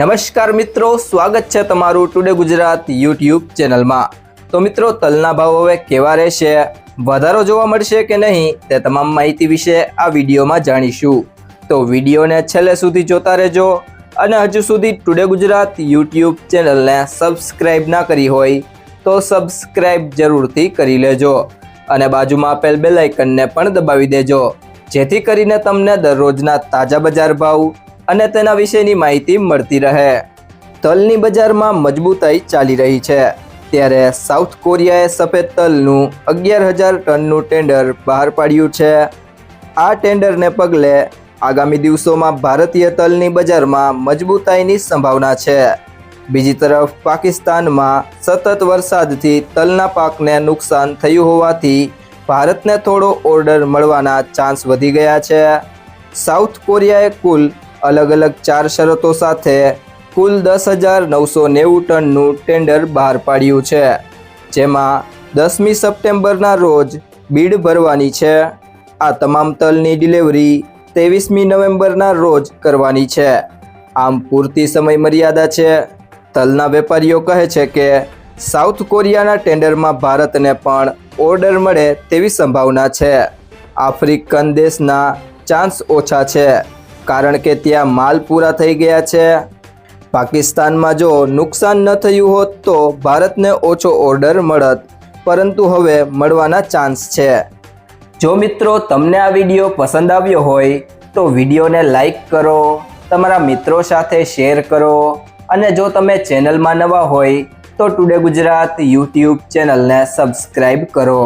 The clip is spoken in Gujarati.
નમસ્કાર મિત્રો, સ્વાગત છે તમારું ટુડે ગુજરાત યુટ્યુબ ચેનલમાં. તો મિત્રો, તલના ભાવ હવે કેવા રહેશે? વધારો જોવા મળશે કે નહીં? તે તમામ માહિતી વિશે આ વિડીયોમાં જાણીશું. તો વિડીયોને છેલ્લે સુધી જોતા રહેજો અને હજુ સુધી ટુડે ગુજરાત યુટ્યુબ ચેનલને સબસ્ક્રાઈબ ના કરી હોય તો સબસ્ક્રાઈબ જરૂરથી કરી લેજો અને બાજુમાં આપેલ બેલ આઇકનને પણ દબાવી દેજો. જેથી કરીને તમને દરરોજના તાજા બજાર ભાવ અને તેના વિશેની માહિતી મળતી રહે. તલની બજારમાં મજબૂતાઈ ચાલી રહી છે. ત્યારે સાઉથ કોરિયાએ સફેદ તલનું અગિયાર હજાર ટનનું ટેન્ડર બહાર પાડ્યું છે. આ ટેન્ડરને પગલે આગામી દિવસોમાં ભારતીય તલની બજારમાં મજબૂતાઈની સંભાવના છે. બીજી તરફ, પાકિસ્તાનમાં સતત વરસાદથી તલના પાકને નુકસાન થયું હોવાથી ભારતને થોડો ઓર્ડર મળવાના ચાન્સ વધી ગયા છે. સાઉથ કોરિયાએ કુલ અલગ અલગ ચાર શરતો સાથે કુલ દસ હજાર નવસો નેવું ટનનું ટેન્ડર બહાર પાડ્યું છે. જેમાં દસમી સપ્ટેમ્બરના રોજ બીડ ભરવાની છે. આ તમામ તલની ડિલિવરી ત્રેવીસમી નવેમ્બરના રોજ કરવાની છે. આમ પૂરતી સમય મર્યાદા છે. તલના વેપારીઓ કહે છે કે સાઉથ કોરિયાના ટેન્ડરમાં ભારતને પણ ઓર્ડર મળે તેવી સંભાવના છે. આફ્રિકન દેશના ચાન્સ ઓછા છે. કારણ કે ત્યાં માલ પૂરા થઈ ગયા છે. પાકિસ્તાનમાં જો નુકસાન ન થયું હોત તો ભારતને ઓછો ઓર્ડર મળત, પરંતુ હવે મળવાના ચાન્સ છે. જો મિત્રો તમને આ વીડિયો પસંદ આવ્યો હોય, તો વિડીયોને લાઈક કરો, તમારા મિત્રો સાથે શેર કરો, અને જો તમે ચેનલમાં નવા હોય, તો ટુડે ગુજરાત યુટ્યુબ ચેનલને સબસ્ક્રાઈબ કરો.